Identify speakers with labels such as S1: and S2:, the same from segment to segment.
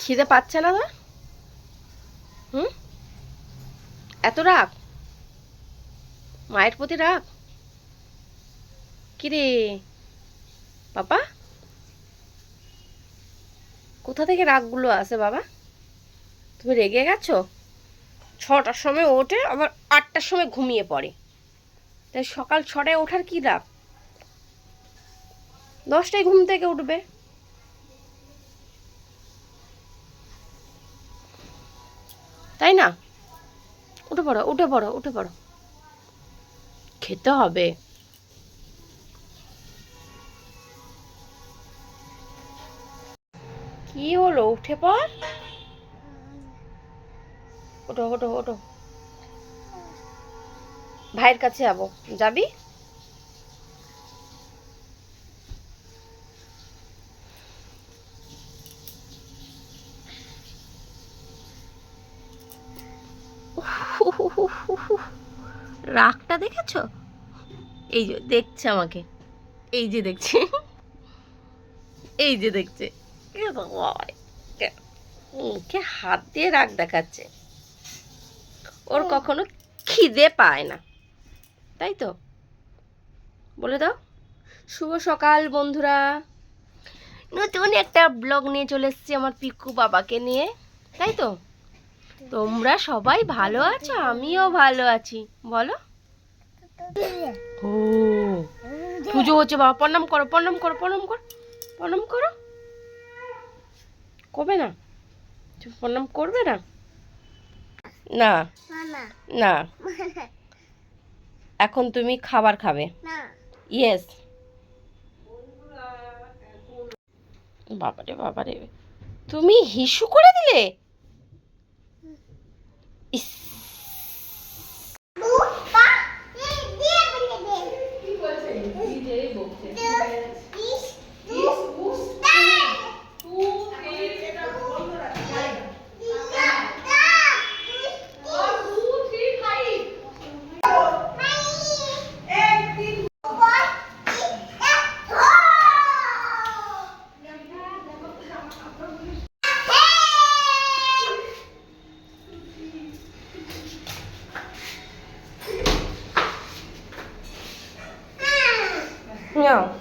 S1: খিদে পাচ্ছে না তোর? হুম? এত রাগ? মায়ের প্রতি রাগ? কিরে? বাবা? কোথা থেকে রাগগুলো আসে বাবা? তুমি রেগে গেছো? ছটার সময় ওঠে, আবার আটটার সময় ঘুমিয়ে পড়ে। তাই সকাল ছটায় ওঠার কি রাগ? দশটায় ঘুম থেকে উঠবে। তাই না? উঠে পড়ো উঠে পড়ো উঠে পড়ো। খেতে হবে। কি হলো? উঠে পড়। ওঠো ওঠো ওঠো। ভাইয়ের কাছে যাব। যাবি? রাগটা দেখেছ? এই যে দেখছে আমাকে। এই যে দেখছে। এই যে দেখছে। মুখে হাত দিয়ে রাগ দেখাচ্ছে। ওর কখনো খিদে পায় না। তাই তো? বলে দাও। শুভ সকাল বন্ধুরা। নতুন একটা ব্লগ নিয়ে চলে এসেছি আমার পিকু বাবাকে নিয়ে। তাই তো? তোমরা সবাই ভালো আছো? আমিও ভালো আছি। বলো। ও পুজো হচ্ছে বাবা। প্রণাম করো প্রণাম করো প্রণাম করো প্রণাম করো। করবে না? তুমি প্রণাম করবে না? না। না। এখন তুমি খাবার খাবে। ইয়েস বাবারে বাবারে। তুমি হিসু করে দিলে?
S2: DJ Book. 그냥.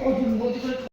S1: 어,